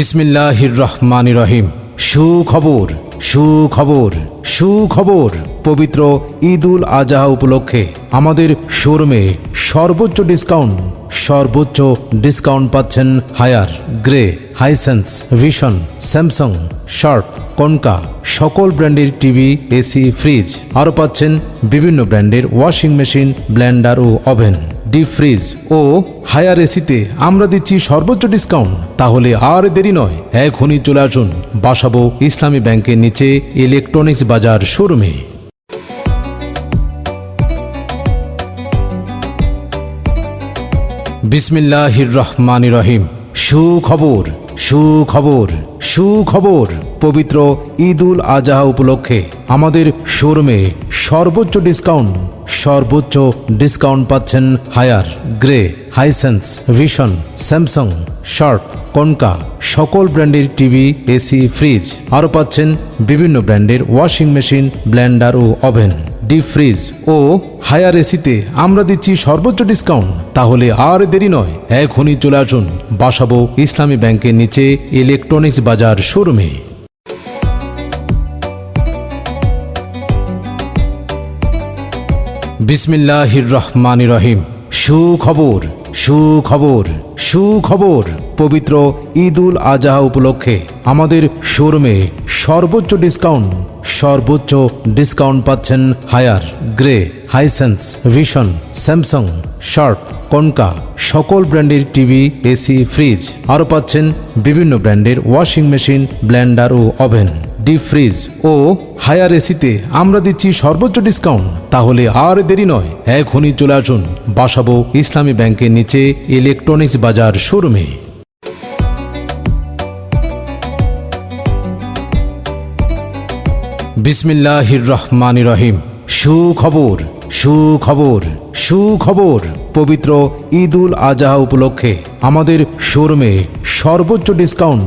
বিসমিল্লাহির রহমান রহিম সুখবর সুখবর সুখবর। পবিত্র ঈদ উল আজহা উপলক্ষে আমাদের শোরুমে সর্বোচ্চ ডিসকাউন্ট সর্বোচ্চ ডিসকাউন্ট পাচ্ছেন Haier, Gree, Hisense, Vision, Samsung, Sharp, Konka. সকল ব্র্যান্ডের টিভি, এসি, ফ্রিজ। আরও পাচ্ছেন বিভিন্ন ব্র্যান্ডের ওয়াশিং মেশিন, ব্লেন্ডার ও ওভেন। ডিপ ফ্রিজ ও হায়ার এসিতে আমরা দিচ্ছি সর্বোচ্চ ডিসকাউন্ট। তাহলে আর দেরি নয়, এখনই চলে আসুন বাসাবো ইসলামী ব্যাংকের নিচে ইলেকট্রনিক্স বাজার শোরুমে। বিসমিল্লাহির রহমান রহিম। সুখবর সুখবর সুখবর। পবিত্র ঈদ উল আজহা উপলক্ষে আমাদের শোরুমে সর্বোচ্চ ডিসকাউন্ট। সর্বোচ্চ ডিসকাউন্ট পাচ্ছেন Haier Gree Hisense Vision Samsung Sharp Konka সকল ব্র্যান্ডের টিভি, এসি ফ্রিজ আরও পাচ্ছেন বিভিন্ন ব্র্যান্ডের ওয়াশিং মেশিন ব্লেন্ডার ও ওভেন ডিপ ফ্রিজ ও হায়ার এসিতে আমরা দিচ্ছি সর্বোচ্চ ডিসকাউন্ট তাহলে আর দেরি নয়, এখনই চলে আসুন, বাসাবো ইসলামী ব্যাংকের নিচে ইলেকট্রনিক্স বাজার শোরুমে বিসমিল্লাহির রহমান রহিম সুখবর সুখবর সুখবর। পবিত্র ঈদ উল আজহা উপলক্ষে আমাদের শোরুমে সর্বোচ্চ ডিসকাউন্ট সর্বোচ্চ ডিসকাউন্ট পাচ্ছেন Haier, Gree, Hisense, Vision, Samsung, Sharp, Konka, সকল ব্র্যান্ডের টিভি, এসি, ফ্রিজ। আরও পাচ্ছেন বিভিন্ন ব্র্যান্ডের ওয়াশিং মেশিন, ব্ল্যান্ডার ও ওভেন। ডিপ ফ্রিজ ও হায়ার এসিতে আমরা দিচ্ছি সর্বোচ্চ ডিসকাউন্ট তাহলে আর দেরি নয়, এখনই চলে আসুন বাসাবো ইসলামী ব্যাংকের নিচে ইলেকট্রনিক্স বাজার শোরুমে। বিসমিল্লাহির রহমান রহিম, সুখবর। সুখবর সুখবর। পবিত্র ঈদ উল আজহা উপলক্ষে আমাদের শোরুমে সর্বোচ্চ ডিসকাউন্ট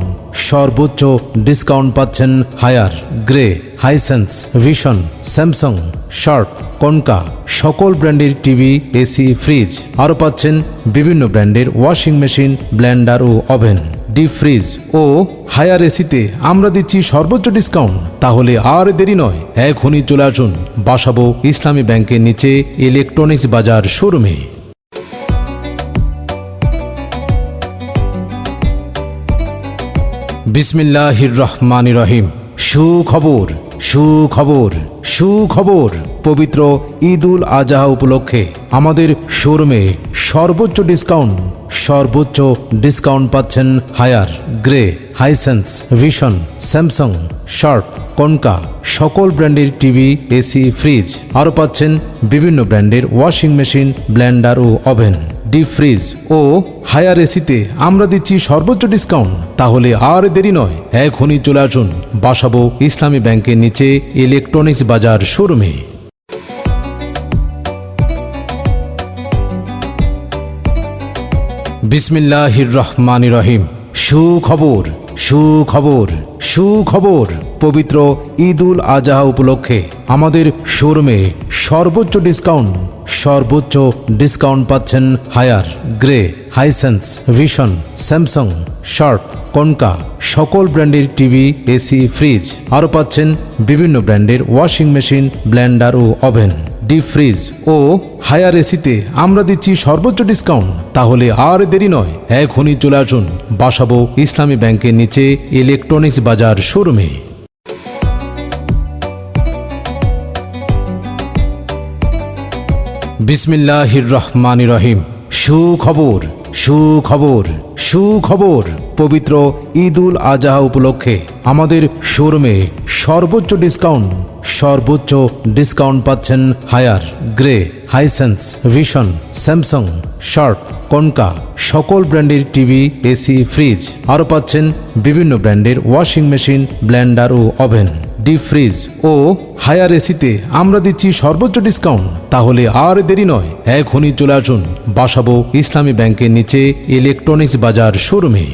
সর্বোচ্চ ডিসকাউন্ট পাচ্ছেন Haier, Gree, Hisense, Vision, Samsung, Sharp, Konka, সকল ব্র্যান্ডের টিভি, এসি, ফ্রিজ। আরও পাচ্ছেন বিভিন্ন ব্র্যান্ডের ওয়াশিং মেশিন, ব্লেন্ডার ও ওভেন। ডিপ ফ্রিজ ও হায়ার এসিতে আমরা দিচ্ছি সর্বোচ্চ ডিসকাউন্ট। তাহলে আর দেরি নয়, এখনই চলে আসুন বাসাবো ইসলামী ব্যাংকের নিচে ইলেকট্রনিক্স বাজার শোরুমে। বিসমিল্লাহির রহমান রহিম। সুখবর সুখবর সুখবর। পবিত্র ঈদ উল আজহা উপলক্ষে আমাদের শোরুমে সর্বোচ্চ ডিসকাউন্ট সর্বোচ্চ ডিসকাউন্ট পাচ্ছেন Haier, Gree, Hisense, Vision, Samsung, Sharp, Konka, সকল ব্র্যান্ডের টিভি, এসি, ফ্রিজ। আরও পাচ্ছেন বিভিন্ন ব্র্যান্ডের ওয়াশিং মেশিন, ব্লেন্ডার ও ওভেন, ডিপ ফ্রিজ ও হায়ার এসিতে আমরা দিচ্ছি সর্বোচ্চ ডিসকাউন্ট। তাহলে আর দেরি নয়, এখনই চলে আসুন। বাসাবো ইসলামী ব্যাংকের নিচে ইলেকট্রনিক্স বাজার শোরুমে। বিসমিল্লাহির রহমান রহিম সুখবর সুখবর সুখবর। পবিত্র ঈদ উল আজহা উপলক্ষে আমাদের শোরুমে সর্বোচ্চ ডিসকাউন্ট সর্বোচ্চ ডিসকাউন্ট পাচ্ছেন Haier, Gree, Hisense, Vision, Samsung, Sharp, Konka, সকল ব্র্যান্ডের টিভি, এসি, ফ্রিজ। আরও পাচ্ছেন বিভিন্ন ব্র্যান্ডের ওয়াশিং মেশিন ব্লেন্ডার ও ওভেন। ডিপ ফ্রিজ ও হায়ার এসিতে আমরা দিচ্ছি সর্বোচ্চ ডিসকাউন্ট। তাহলে আর দেরি নয়, এখনই চলে আসুন বাসাবো ইসলামী ব্যাংকের নিচে ইলেকট্রনিক্স বাজার শোরুমে। বিসমিল্লাহির রহমান রহিম। সুখবর সুখবর সুখবর। পবিত্র ঈদ উল আজহা উপলক্ষে আমাদের শোরুমে সর্বোচ্চ ডিসকাউন্ট সর্বোচ্চ ডিসকাউন্ট পাচ্ছেন Haier, Gree, Hisense, Vision, Samsung, Sharp, Konka, সকল ব্র্যান্ডের টিভি, এসি, ফ্রিজ। আরও পাচ্ছেন বিভিন্ন ব্র্যান্ডের ওয়াশিং মেশিন, ব্লেন্ডার ও ওভেন, ডিপ ফ্রিজ ও হায়ার এসিতে আমরা দিচ্ছি সর্বোচ্চ ডিসকাউন্ট। তাহলে আর দেরি নয়, এখনই চলে আসুন। বাসাবো ইসলামী ব্যাংকের নিচে ইলেকট্রনিক্স বাজার শোরুমে।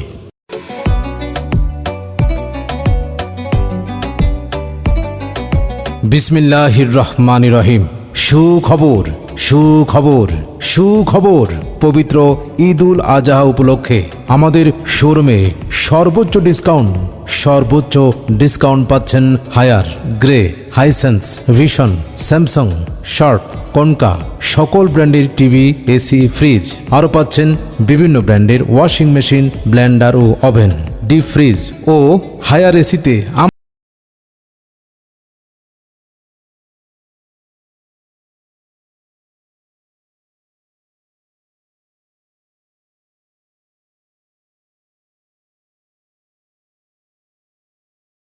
বিসমিল্লাহির রহমান রহিম সুখবর সুখবর সুখবর। পবিত্র ঈদ উল আজহা উপলক্ষে আমাদের শোরুমে সর্বোচ্চ ডিসকাউন্ট সর্বোচ্চ ডিসকাউন্ট পাচ্ছেন Haier, Gree, Hisense, Vision, Samsung, Sharp, Konka. সকল ব্র্যান্ডের টিভি, এসি, ফ্রিজ। আরও পাচ্ছেন বিভিন্ন ব্র্যান্ডের ওয়াশিং মেশিন, ব্লেন্ডার ও ওভেন, ডিপ ফ্রিজ ও হায়ার এসিতে